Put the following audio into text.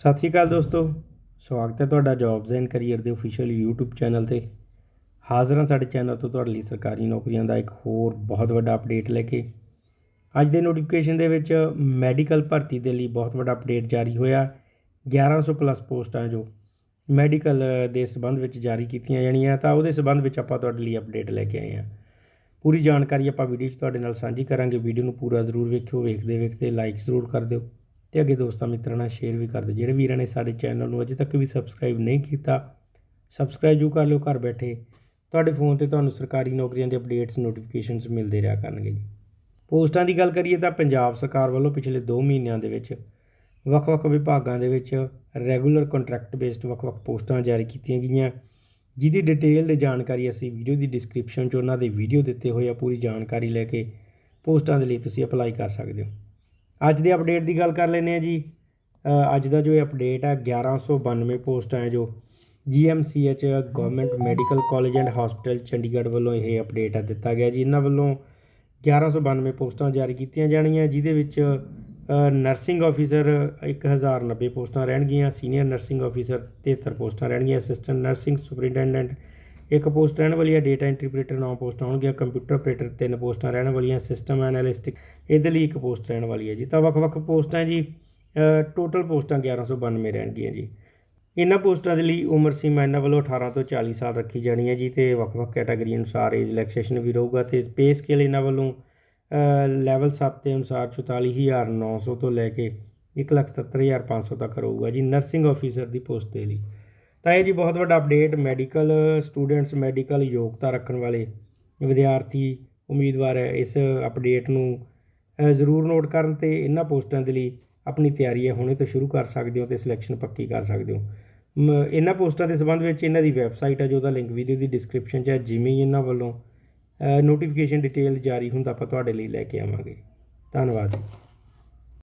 ਸਤਿ ਸ਼੍ਰੀ ਅਕਾਲ ਦੋਸਤੋ, ਸਵਾਗਤ ਹੈ ਤੁਹਾਡਾ ਜੌਬਸ ਐਂਡ ਕੈਰੀਅਰ ਦੇ ਅਫੀਸ਼ੀਅਲ YouTube ਚੈਨਲ ਤੇ। ਹਾਜ਼ਰ ਹਾਂ ਸਾਡੇ ਚੈਨਲ ਤੋਂ ਤੁਹਾਡੇ ਲਈ ਸਰਕਾਰੀ ਨੌਕਰੀਆਂ ਦਾ ਇੱਕ ਹੋਰ ਬਹੁਤ ਵੱਡਾ ਅਪਡੇਟ ਲੈ ਕੇ। ਅੱਜ ਦੇ ਨੋਟੀਫਿਕੇਸ਼ਨ ਦੇ ਵਿੱਚ ਮੈਡੀਕਲ ਭਰਤੀ ਦੇ ਲਈ ਬਹੁਤ ਵੱਡਾ ਅਪਡੇਟ ਜਾਰੀ ਹੋਇਆ। 1100 ਪਲੱਸ ਪੋਸਟਾਂ ਜੋ ਮੈਡੀਕਲ ਦੇ ਸੰਬੰਧ ਵਿੱਚ ਜਾਰੀ ਕੀਤੀਆਂ ਜਾਣੀਆਂ, ਤਾਂ ਉਹਦੇ ਸੰਬੰਧ ਵਿੱਚ ਆਪਾਂ ਤੁਹਾਡੇ ਲਈ ਅਪਡੇਟ ਲੈ ਕੇ ਆਏ ਹਾਂ। ਪੂਰੀ ਜਾਣਕਾਰੀ ਆਪਾਂ ਵੀਡੀਓ 'ਚ ਤੁਹਾਡੇ ਨਾਲ ਸਾਂਝੀ ਕਰਾਂਗੇ। ਵੀਡੀਓ ਨੂੰ ਪੂਰਾ ਜ਼ਰੂਰ ਵੇਖਿਓ ਵੇਖਦੇ ਵੇਖਦੇ ਲਾਈਕ ਜ਼ਰੂਰ ਕਰ ਦਿਓ। ਤੇ ਅੱਗੇ ਦੋਸਤਾਂ ਮਿੱਤਰਾਂ ਨਾਲ ਸ਼ੇਅਰ ਵੀ ਕਰ ਦਿਓ। ਜਿਹੜੇ ਵੀਰਾਂ ਨੇ ਸਾਡੇ ਚੈਨਲ ਨੂੰ ਅਜੇ ਤੱਕ ਵੀ ਸਬਸਕ੍ਰਾਈਬ ਨਹੀਂ ਕੀਤਾ ਸਬਸਕ੍ਰਾਈਬ ਜੂ ਕਰ ਲਿਓ ਘਰ ਬੈਠੇ। ਤੁਹਾਡੇ ਫੋਨ ਤੇ ਤੁਹਾਨੂੰ ਸਰਕਾਰੀ ਨੌਕਰੀਆਂ ਦੇ ਅਪਡੇਟਸ ਨੋਟੀਫਿਕੇਸ਼ਨਸ ਮਿਲਦੇ ਰਿਹਾ ਕਰਨਗੇ ਜੀ। ਪੋਸਟਾਂ ਦੀ ਗੱਲ ਕਰੀਏ ਤਾਂ ਪੰਜਾਬ ਸਰਕਾਰ ਵੱਲੋਂ ਪਿਛਲੇ 2 ਮਹੀਨਿਆਂ ਦੇ ਵਿੱਚ ਵੱਖ-ਵੱਖ ਵਿਭਾਗਾਂ ਦੇ ਵਿੱਚ ਰੈਗੂਲਰ ਕੰਟਰੈਕਟ ਬੇਸਡ ਵੱਖ-ਵੱਖ ਪੋਸਟਾਂ ਜਾਰੀ ਕੀਤੀਆਂ ਗਈਆਂ। ਜਿਹਦੀ ਡਿਟੇਲਡ ਜਾਣਕਾਰੀ ਅਸੀਂ ਵੀਡੀਓ ਦੀ ਡਿਸਕ੍ਰਿਪਸ਼ਨ 'ਚ ਉਹਨਾਂ ਦੇ ਵੀਡੀਓ ਦਿੱਤੇ ਹੋਏ ਆ, ਪੂਰੀ ਜਾਣਕਾਰੀ ਲੈ ਕੇ ਪੋਸਟਾਂ ਦੇ ਲਈ ਤੁਸੀਂ ਅਪਲਾਈ ਕਰ ਸਕਦੇ ਹੋ। ਅੱਜ ਦੇ ਅਪਡੇਟ ਦੀ ਗੱਲ ਕਰ ਲੈਂਦੇ ਆ ਜੀ। ਅੱਜ ਦਾ ਜੋ ਇਹ ਅਪਡੇਟ ਹੈ 1192 ਪੋਸਟਾਂ ਹੈ ਜੋ। GMCH government medical college and hospital Chandigarh ਵੱਲੋਂ ਇਹ ਅਪਡੇਟ ਹੈ, ਦਿੱਤਾ ਗਿਆ ਜੀ। ਇਹਨਾਂ ਵੱਲੋਂ 1192 ਪੋਸਟਾਂ ਜਾਰੀ ਕੀਤੀਆਂ ਜਾਣੀਆਂ ਜਿਹਦੇ ਵਿੱਚ ਨਰਸਿੰਗ ਆਫੀਸਰ 1090 ਪੋਸਟਾਂ ਰਹਿਣਗੀਆਂ ਸੀਨੀਅਰ ਨਰਸਿੰਗ ਆਫੀਸਰ 73 ਪੋਸਟਾਂ ਰਹਿਣਗੀਆਂ ਅਸਿਸਟੈਂਟ ਨਰਸਿੰਗ ਸੁਪਰਿੰਟੈਂਡੈਂਟ ਇੱਕ ਪੋਸਟ ਰਹਿਣ ਵਾਲੀ ਹੈ ਡੇਟਾ ਐਂਟਰੀ ਆਪਰੇਟਰ 9 ਪੋਸਟਾਂ ਹੋਣਗੀਆਂ ਕੰਪਿਊਟਰ ਆਪਰੇਟਰ 3 ਪੋਸਟਾਂ ਰਹਿਣ ਵਾਲੀਆਂ ਸਿਸਟਮ ਐਨਾਲਿਸਟਿਕ ਇਹਦੇ ਲਈ ਇੱਕ ਪੋਸਟ ਰਹਿਣ ਵਾਲੀ ਹੈ ਜੀ। ਤਾਂ ਵੱਖ-ਵੱਖ ਪੋਸਟਾਂ ਜੀ ਟੋਟਲ ਪੋਸਟਾਂ 1192 ਰਹਿਣਗੀਆਂ ਜੀ। ਇਹਨਾਂ ਪੋਸਟਾਂ ਦੇ ਲਈ ਉਮਰ ਸੀਮਾ ਇਹਨਾਂ ਵੱਲੋਂ 18 ਤੋਂ 40 ਸਾਲ ਰੱਖੀ ਜਾਣੀ ਹੈ ਜੀ ਤੇ ਵੱਖ-ਵੱਖ ਕੈਟਾਗਰੀ ਅਨੁਸਾਰ ਏਜ ਰਿਲੈਕਸੇਸ਼ਨ ਵੀ ਰਹੂਗਾ ਤੇ ਪੇ ਸਕੇਲ ਇਹਨਾਂ ਵੱਲੋਂ ਲੈਵਲ 7 ਦੇ ਅਨੁਸਾਰ 44900 ਤੋਂ ਲੈ ਕੇ 177500 ਤੱਕ ਰਹੂਗਾ ਜੀ ਨਰਸਿੰਗ ਆਫੀਸਰ ਦੀ ਪੋਸਟ ਦੇ ਲਈ। ਤਾਂ ਇਹ ਜੀ ਬਹੁਤ ਵੱਡਾ ਅਪਡੇਟ ਮੈਡੀਕਲ ਸਟੂਡੈਂਟਸ ਮੈਡੀਕਲ ਯੋਗਤਾ ਰੱਖਣ ਵਾਲੇ ਵਿਦਿਆਰਥੀ ਉਮੀਦਵਾਰ ਇਸ ਅਪਡੇਟ ਨੂੰ ਜ਼ਰੂਰ ਨੋਟ ਕਰਨ ਤੇ ਇਹਨਾਂ ਪੋਸਟਾਂ ਦੇ ਲਈ ਆਪਣੀ ਤਿਆਰੀ ਹੈ ਹੁਣੇ ਤੋਂ ਸ਼ੁਰੂ ਕਰ ਸਕਦੇ ਹੋ ਤੇ ਸਿਲੈਕਸ਼ਨ ਪੱਕੀ ਕਰ ਸਕਦੇ ਹੋ। ਮ, ਇਹਨਾਂ ਪੋਸਟਾਂ ਦੇ ਸੰਬੰਧ ਵਿੱਚ ਇਹਨਾਂ ਦੀ ਵੈਬਸਾਈਟ ਹੈ ਜੋ ਲਿੰਕ ਵੀਡੀਓ ਦੀ ਡਿਸਕ੍ਰਿਪਸ਼ਨ 'ਚ ਹੈ ਜਿਵੇਂ ਹੀ ਇਹਨਾਂ ਵੱਲੋਂ ਨੋਟੀਫਿਕੇਸ਼ਨ ਡਿਟੇਲ ਜਾਰੀ ਹੁੰਦਾ ਆਪਾਂ ਤੁਹਾਡੇ ਲਈ ਲੈ ਕੇ ਆਵਾਂਗੇ। ਧੰਨਵਾਦ ਜੀ।